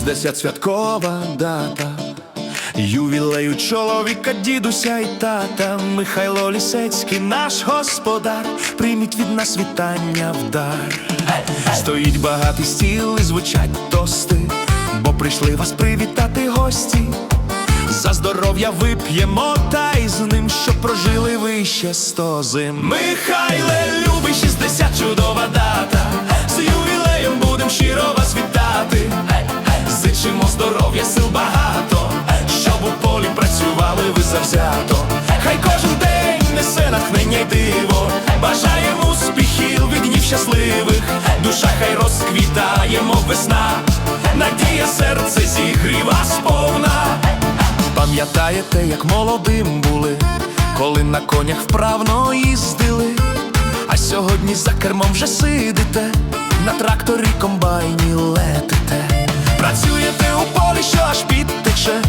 З'явилася святкова дата. Ювілею чоловіка, дідуся і тата Михайло Лісецький, наш господар, прийміть від нас вітання в дар. Стоїть багатий стіл і звучать тости, бо прийшли вас привітати гості. За здоров'я вип'ємо, та й з ним, щоб прожили ви сто зим. Михайле, любий 60, чудова дата. Сил багато, щоб у полі працювали ви завзято. Хай кожен день несе натхнення й диво. Бажаємо успіхів від днів щасливих. Душа хай розквітає, мов весна. Надія серце зігріва сповна. Пам'ятаєте, як молодим були, коли на конях вправно їздили, а сьогодні за кермом вже сидите, на тракторі комбайні летите. Працюєте у що аж підтече,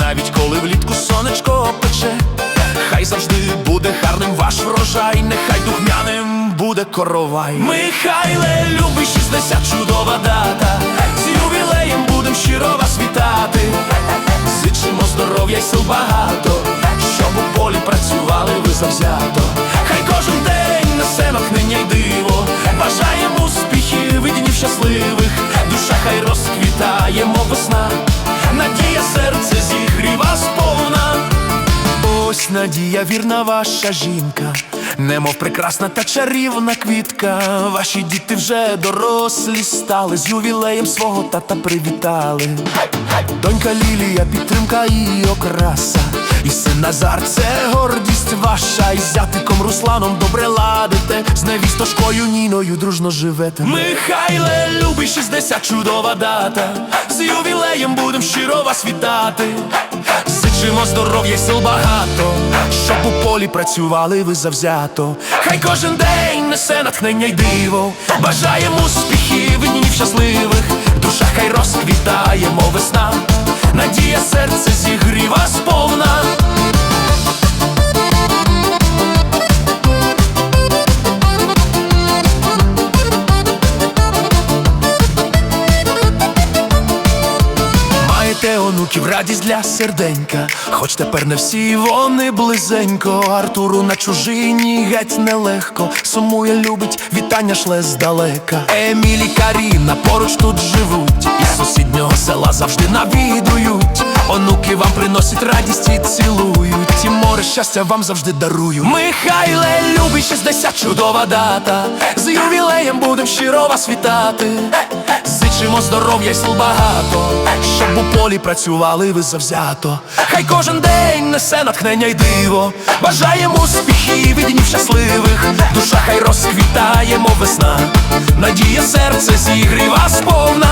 навіть коли влітку сонечко пече. Хай завжди буде гарним ваш врожай, нехай духмяним буде коровай. Михайле, любий 60, чудова дата. З ювілеєм будем щиро вас вітати. Надія, вірна ваша жінка, немов прекрасна та чарівна квітка. Ваші діти вже дорослі стали, з ювілеєм свого тата привітали. Донька Лілія, підтримка і окраса. І син Назар, це гордість ваша. І зятиком Русланом добре ладите. З невістошкою Ніною дружно живете. Михайле, любий 60, чудова дата. З ювілеєм будем щиро вас вітати. Зичимо здоров'я сил багато, щоб у полі працювали ви завзято. Хай кожен день несе натхнення й диво. Бажаємо успіхів і днів щасливих. Душа хай розквітає, мов весна. Надія серце онуків, радість для серденька, хоч тепер не всі вони близенько. Артуру на чужині геть нелегко. Сумує, любить, вітання шле здалека. Емілі Каріна поруч тут живуть, і сусіднього села завжди навідують. Онуки вам приносять радість і цілують. І море щастя вам завжди дарую. Михайле, любий 60, чудова дата. З ювілеєм будем щиро вас вітати. Зичимо здоров'я й сил багато, щоб у полі працювали ви завзято. Хай кожен день несе натхнення й диво. Бажаємо успіхів і днів щасливих. Душа хай розквітає, мов весна. Надія серце зігріва сповна.